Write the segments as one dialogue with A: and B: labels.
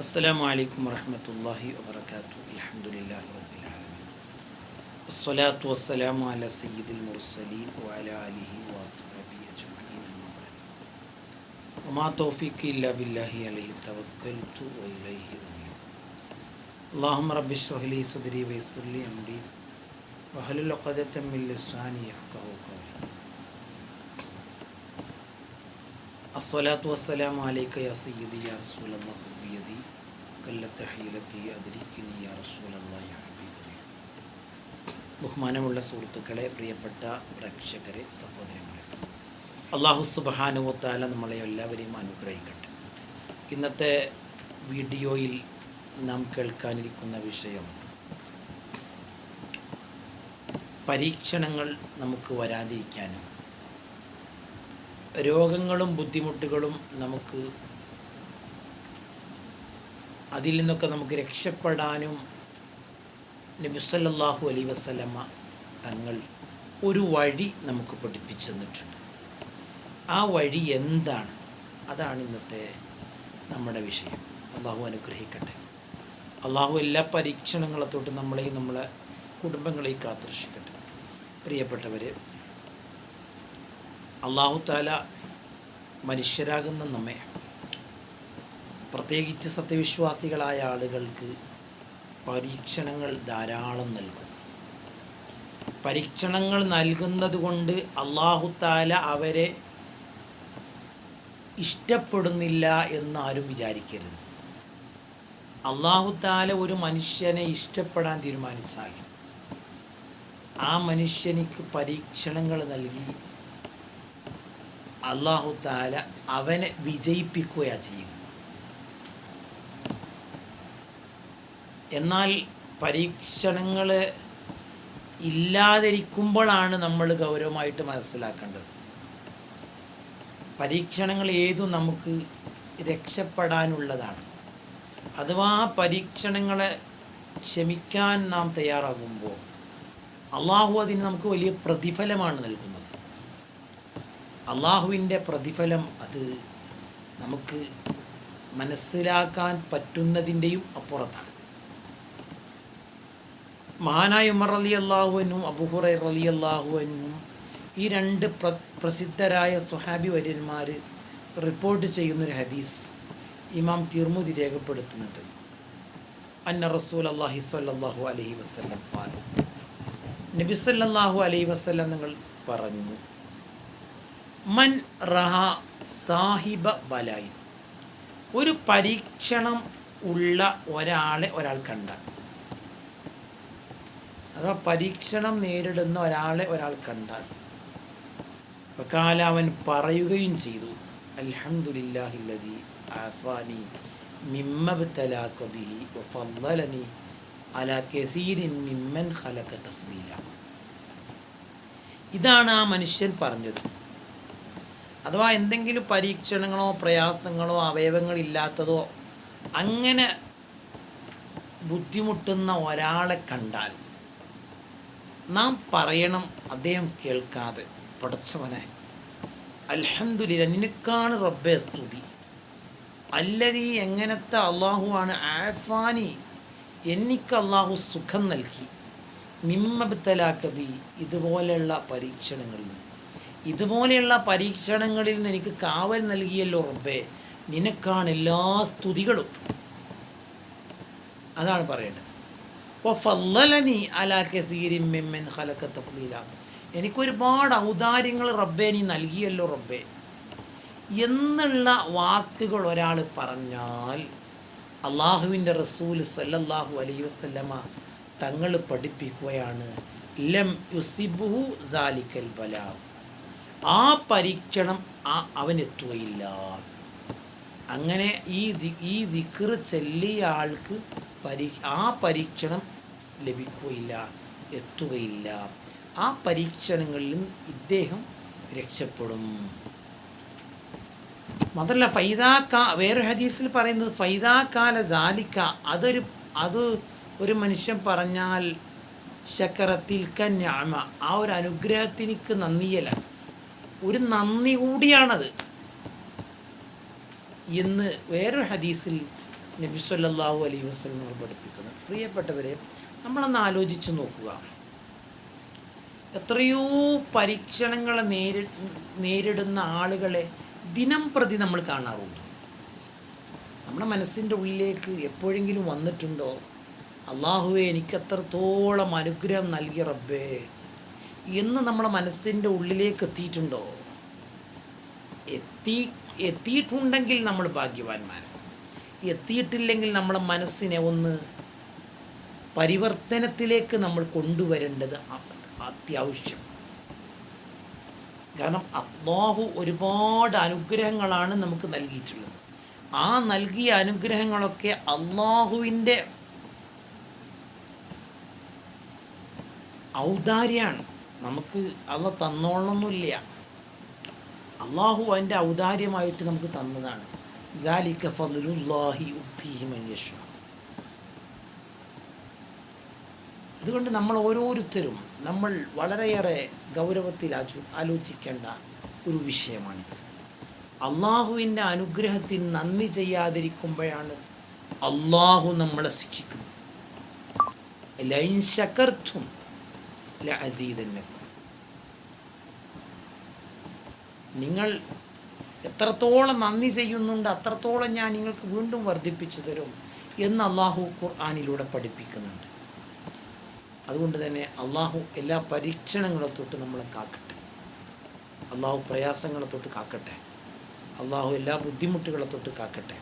A: السلام عليكم ورحمة الله وبركاته. الحمد لله رب العالمين. الصلاة والسلام على سيد المرسلين وعلى آله وأصحابه أجمعين أما وما توفيقي إلا بالله عليه توكلت وإليه أنيب. اللهم رب اشرح لي صدري ويسر لي أمري. واحلل عقدة من لساني يفقهوا قولي. അസ്വലാത്തു വസ്സലാം അലൈക്ക യാ സയ്യദി യാ റസൂലല്ലാ ഹുബിയദി കല്ലത്തെ ഹീലത്തി അതിരിക്കിനി യാ റസൂലല്ലാ ഹബീബി ബഹുമാനമുള്ള സുഹൃത്തുക്കളെ പ്രിയപ്പെട്ട പ്രേക്ഷകരെ സഹോദരങ്ങളെ അള്ളാഹു സുബഹാനുവത്താല നമ്മളെ എല്ലാവരെയും അനുഗ്രഹിക്കട്ടെ. ഇന്നത്തെ വീഡിയോയിൽ നാം കേൾക്കാനിരിക്കുന്ന വിഷയം പരീക്ഷണങ്ങൾ നമുക്ക് വരാതിരിക്കാനും രോഗങ്ങളും ബുദ്ധിമുട്ടുകളും നമുക്ക് അതിൽ നിന്നൊക്കെ നമുക്ക് രക്ഷപ്പെടാനും നബിസല്ലാഹു അലൈ വസ്ലമ തങ്ങൾ ഒരു വഴി നമുക്ക് പഠിപ്പിച്ചു തന്നിട്ടുണ്ട്. ആ വഴി എന്താണ്? അതാണ് ഇന്നത്തെ നമ്മുടെ വിഷയം. അള്ളാഹു അനുഗ്രഹിക്കട്ടെ. അള്ളാഹു എല്ലാ പരീക്ഷണങ്ങളെ നമ്മളെയും നമ്മളെ കുടുംബങ്ങളെയും കാത്തുരക്ഷിക്കട്ടെ. പ്രിയപ്പെട്ടവരെ അള്ളാഹു താല മനുഷ്യരാകുന്ന നമ്മെ പ്രത്യേകിച്ച് സത്യവിശ്വാസികളായ ആളുകൾക്ക് പരീക്ഷണങ്ങൾ ധാരാളം നൽകും. പരീക്ഷണങ്ങൾ നൽകുന്നത് കൊണ്ട് അള്ളാഹു താല അവരെ ഇഷ്ടപ്പെടുന്നില്ല എന്ന് ആരും വിചാരിക്കരുത്. അള്ളാഹു താല ഒരു മനുഷ്യനെ ഇഷ്ടപ്പെടാൻ തീരുമാനിച്ചാൽ ആ മനുഷ്യനിക്ക് പരീക്ഷണങ്ങൾ നൽകി അള്ളാഹു താല അവനെ വിജയിപ്പിക്കുകയാണ് ചെയ്യുക എന്നാൽ പരീക്ഷണങ്ങൾ ഇല്ലാതിരിക്കുമ്പോഴാണ് നമ്മൾ ഗൗരവമായിട്ട് മനസ്സിലാക്കേണ്ടത്. പരീക്ഷണങ്ങൾ ഏതും നമുക്ക് രക്ഷപ്പെടാനുള്ളതാണ്. അഥവാ പരീക്ഷണങ്ങളെ ക്ഷമിക്കാൻ നാം തയ്യാറാകുമ്പോൾ അള്ളാഹു അതിന് നമുക്ക് വലിയ പ്രതിഫലമാണ് നൽകുന്നത്. അള്ളാഹുവിന്റെ പ്രതിഫലം അത് നമുക്ക് മനസ്സിലാക്കാൻ പറ്റുന്നതിന്റെയും അപ്പുറത്താണ്. മഹാനായ ഉമർ അലി അള്ളാഹുവനും അബുഹുറൈ അലി അള്ളാഹുവനും ഈ രണ്ട് പ്ര പ്രസിദ്ധരായ സുഹാബി വര്യന്മാർ റിപ്പോർട്ട് ചെയ്യുന്നൊരു ഹദീസ് ഇമാം തിർമുദി രേഖപ്പെടുത്തുന്നുണ്ട്. അന്ന റസൂൽ അള്ളാഹി സ്വല്ലല്ലാഹു അലൈഹി വസ്ലം നബി സല്ലല്ലാഹു അലൈഹി വസ്ലം നിങ്ങൾ പറഞ്ഞു മൻ റഹ സാഹിബ ബലായി. ഒരു പരീക്ഷണം ഉള്ള ഒരാളെ ഒരാൾ കണ്ട. അഥവാ പരീക്ഷണം നേരിടുന്ന ഒരാളെ ഒരാൾ കണ്ടാൽ അവൻ പറയുകയും ചെയ്തു. അൽഹംദുലില്ലാഹില്ലദി ആഫാനി മിമ്മബ്തലാക ബിഹി വഫദ്ദലനി അലാ കസീരിൻ മിമ്മൻ ഖലക തഫ്ദീല. ഇതാണ് ആ മനുഷ്യൻ പറഞ്ഞത്. അഥവാ എന്തെങ്കിലും പരീക്ഷണങ്ങളോ പ്രയാസങ്ങളോ അവയവങ്ങളില്ലാത്തതോ അങ്ങനെ ബുദ്ധിമുട്ടുന്ന ഒരാളെ കണ്ടാൽ നാം പറയണം അദ്ദേഹം കേൾക്കാതെ. പടച്ചവനെ അൽഹംദുലില്ല നിനക്കാണ് റബ്ബെ സ്തുതി. അല്ലതീ എങ്ങനത്തെ അള്ളാഹുവാണ് ആഫാനി എനിക്ക് അള്ളാഹു സുഖം നൽകി. മിമ്മബിത്തലാക്കബി ഇതുപോലെയുള്ള പരീക്ഷണങ്ങളിൽ ഇതുപോലെയുള്ള പരീക്ഷണങ്ങളിൽ നിന്ന് എനിക്ക് കാവൽ നൽകിയല്ലോ റബ്ബേ. നിനക്കാണ് എല്ലാ സ്തുതികളും. അതാണ് പറയേണ്ടത്. ഫല്ലലനി അലാ കസീരിൻ മിമ്മൻ ഖലക തഫ്ലീല എനിക്കൊരുപാട് ഔദാര്യങ്ങൾ റബ്ബെ നീ നൽകിയല്ലോ റബ്ബെ. എന്നുള്ള വാക്കുകൾ ഒരാൾ പറഞ്ഞാൽ അള്ളാഹുവിന്റെ റസൂൽ സല്ലല്ലാഹു അലൈഹി വസല്ലമ തങ്ങൾ പഠിപ്പിക്കുകയാണ് ലം യുസിബുഹു സാലിക്കൽ ബലാ. ആ പരീക്ഷണം ആ അവനെത്തുകയില്ല. അങ്ങനെ ഈ ഈ ദിക്കറ് ചെല്ലിയ ആൾക്ക് പരീ ആ പരീക്ഷണം ലഭിക്കുകയില്ല എത്തുകയില്ല. ആ പരീക്ഷണങ്ങളിൽ ഇദ്ദേഹം രക്ഷപ്പെടും. മാത്രമല്ല ഫൈദാക്ക വേറൊരു ഹദീസിൽ പറയുന്നത് ഫൈദാക്കാല ദാലിക്ക അതൊരു അത് ഒരു മനുഷ്യൻ പറഞ്ഞാൽ ശക്കറത്തിൽ കന്യാമ ആ ഒരു അനുഗ്രഹത്തിനിക്ക് നന്ദിയല്ല. ഒരു നന്ദി കൂടിയാണത്. എന്ന് വേറൊരു ഹദീസിൽ നബി സല്ലാഹു അലൈഹി വസല്ലം നമ്മൾ പഠിപ്പിക്കുന്നത് പ്രിയപ്പെട്ടവരെ നമ്മളൊന്ന് ആലോചിച്ച് നോക്കുക. എത്രയോ പരീക്ഷണങ്ങളെ നേരി നേരിടുന്ന ആളുകളെ ദിനം പ്രതി നമ്മൾ കാണാറുണ്ട്. നമ്മുടെ മനസ്സിന്റെ ഉള്ളിലേക്ക് എപ്പോഴെങ്കിലും വന്നിട്ടുണ്ടോ? അള്ളാഹുവെ എനിക്ക് എത്രത്തോളം അനുഗ്രഹം നൽകി റബ്ബേ എന്ന് നമ്മുടെ മനസ്സിന്റെ ഉള്ളിലേക്ക് എത്തിയിട്ടുണ്ടോ? എത്തി എത്തിയിട്ടുണ്ടെങ്കിൽ നമ്മൾ ഭാഗ്യവാന്മാരാണ് എത്തിയിട്ടില്ലെങ്കിൽ നമ്മുടെ മനസ്സിനെ ഒന്ന് പരിവർത്തനത്തിലേക്ക് നമ്മൾ കൊണ്ടുവരേണ്ടത് അത്യാവശ്യം കാരണം അള്ളാഹു ഒരുപാട് അനുഗ്രഹങ്ങളാണ് നമുക്ക് നൽകിയിട്ടുള്ളത്. ആ നൽകിയ അനുഗ്രഹങ്ങളൊക്കെ അള്ളാഹുവിന്റെ ഔദാര്യാണ് നമുക്ക് അള്ള തന്നോളൊന്നുമില്ല അള്ളാഹു അതിൻ്റെ ഔദാര്യമായിട്ട് നമുക്ക് തന്നതാണ് ذَلِكَ فَضْلُ اللَّهِ يُؤْتِيهِ مَن يَشَاءُ അതുകൊണ്ട് നമ്മൾ ഓരോരുത്തരും നമ്മൾ വളരെയേറെ ഗൗരവത്തിൽ ആചു ആലോചിക്കേണ്ട ഒരു വിഷയമാണിത് അള്ളാഹുവിൻ്റെ അനുഗ്രഹത്തിന് നന്ദി ചെയ്യാതിരിക്കുമ്പോഴാണ് അള്ളാഹു നമ്മളെ ശിക്ഷിക്കുന്നത് ലൈൻ ശകർത്തും ലഅസീദന്നക്കും നിങ്ങൾ എത്രത്തോളം നന്ദി ചെയ്യുന്നുണ്ട് അത്രത്തോളം ഞാൻ നിങ്ങൾക്ക് വീണ്ടും വർദ്ധിപ്പിച്ചു തരും എന്ന് അള്ളാഹു ഖുർആാനിലൂടെ പഠിപ്പിക്കുന്നുണ്ട്. അതുകൊണ്ട് തന്നെ അള്ളാഹു എല്ലാ പരീക്ഷണങ്ങളെ തൊട്ട് നമ്മളെ കാക്കട്ടെ. അള്ളാഹു പ്രയാസങ്ങളെ തൊട്ട് കാക്കട്ടെ. അള്ളാഹു എല്ലാ ബുദ്ധിമുട്ടുകളെ തൊട്ട് കാക്കട്ടെ.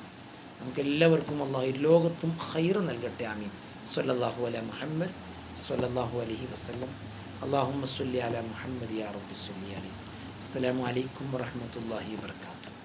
A: നമുക്ക് എല്ലാവർക്കും അള്ളാഹു ലോകത്തും ഹൈർ നൽകട്ടെ. ആമീൻ. സ്വല്ലല്ലാഹു അല മുഹമ്മദ് സ്വല്ലല്ലാഹു അലൈഹി വസല്ലം അള്ളാഹുമ്മ സ്വല്ലി അല മുഹമ്മദ് യാ റബ്ബി സ്വല്ലി അലൈഹി അസ്സലാമു അലൈക്കും വറഹ്മത്തുള്ളാഹി വബറകാതുഹു